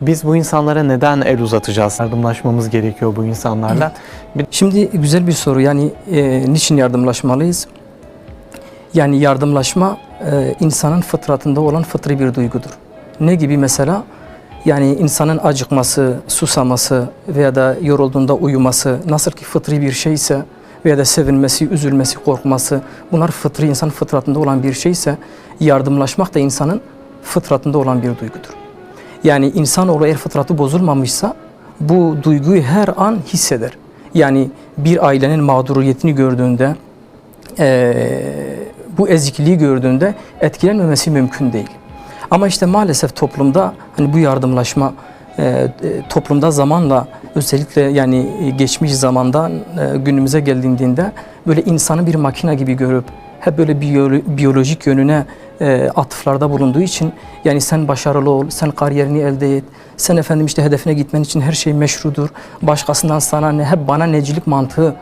Biz bu insanlara neden el uzatacağız? Yardımlaşmamız gerekiyor bu insanlarla. Şimdi güzel bir soru. Yani e, niçin yardımlaşmalıyız? Yani yardımlaşma e, insanın fıtratında olan fıtri bir duygudur. Ne gibi mesela? Yani insanın acıkması, susaması veya da yorulduğunda uyuması nasıl ki fıtri bir şeyse veya da sevinmesi, üzülmesi, korkması bunlar fıtri insan fıtratında olan bir şeyse yardımlaşmak da insanın fıtratında olan bir duygudur. Yani insanoğlu eğer fıtratı bozulmamışsa bu duyguyu her an hisseder. Yani bir ailenin mağduriyetini gördüğünde, eee, bu ezikliği gördüğünde etkilenmemesi mümkün değil. Ama işte maalesef toplumda hani bu yardımlaşma e, toplumda zamanla özellikle yani e, geçmiş zamandan e, günümüze geldiğinde böyle insanı bir makine gibi görüp hep böyle biyolo- biyolojik yönüne e, atıflarda bulunduğu için yani sen başarılı ol, sen kariyerini elde et, sen efendim işte hedefine gitmen için her şey meşrudur, başkasından sana ne, hep bana necilik mantığı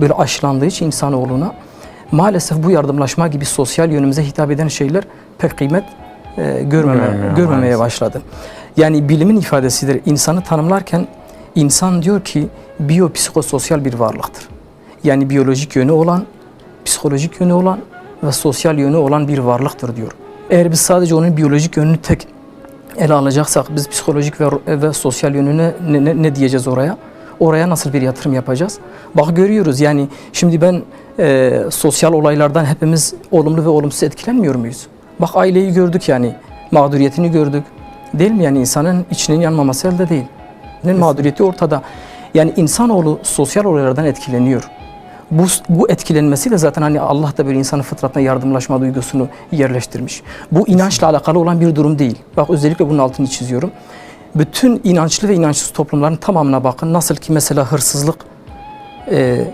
böyle aşılandığı için insanoğluna maalesef bu yardımlaşma gibi sosyal yönümüze hitap eden şeyler pek kıymet e, görmeme, Görmüyor görmemeye maalesef. başladı. Yani bilimin ifadesidir. İnsanı tanımlarken insan diyor ki biyopsikososyal bir varlıktır. Yani biyolojik yönü olan, psikolojik yönü olan ve sosyal yönü olan bir varlıktır diyor. Eğer biz sadece onun biyolojik yönünü tek ele alacaksak biz psikolojik ve, ve sosyal yönüne ne, ne, ne diyeceğiz oraya? Oraya nasıl bir yatırım yapacağız? Bak görüyoruz yani şimdi ben e, sosyal olaylardan hepimiz olumlu ve olumsuz etkilenmiyor muyuz? Bak aileyi gördük yani mağduriyetini gördük. Değil mi yani insanın içinin yanmaması elde değil. Ne mağduriyeti ortada. Yani insanoğlu sosyal olaylardan etkileniyor. Bu, bu etkilenmesiyle zaten hani Allah da böyle insanın fıtratına yardımlaşma duygusunu yerleştirmiş. Bu inançla alakalı olan bir durum değil. Bak özellikle bunun altını çiziyorum. Bütün inançlı ve inançsız toplumların tamamına bakın. Nasıl ki mesela hırsızlık e,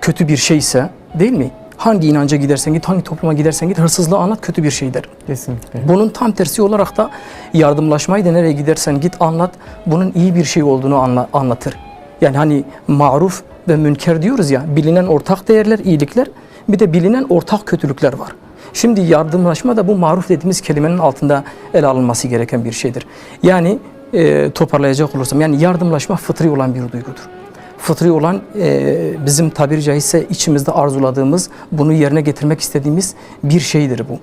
kötü bir şeyse değil mi? Hangi inanca gidersen git, hangi topluma gidersen git hırsızlığı anlat kötü bir şeydir. Kesinlikle. Bunun tam tersi olarak da yardımlaşmayı da nereye gidersen git anlat. Bunun iyi bir şey olduğunu anla- anlatır. Yani hani maruf ve münker diyoruz ya bilinen ortak değerler, iyilikler bir de bilinen ortak kötülükler var. Şimdi yardımlaşma da bu maruf dediğimiz kelimenin altında ele alınması gereken bir şeydir. Yani e, toparlayacak olursam yani yardımlaşma fıtri olan bir duygudur. Fıtri olan e, bizim tabiri caizse içimizde arzuladığımız, bunu yerine getirmek istediğimiz bir şeydir bu.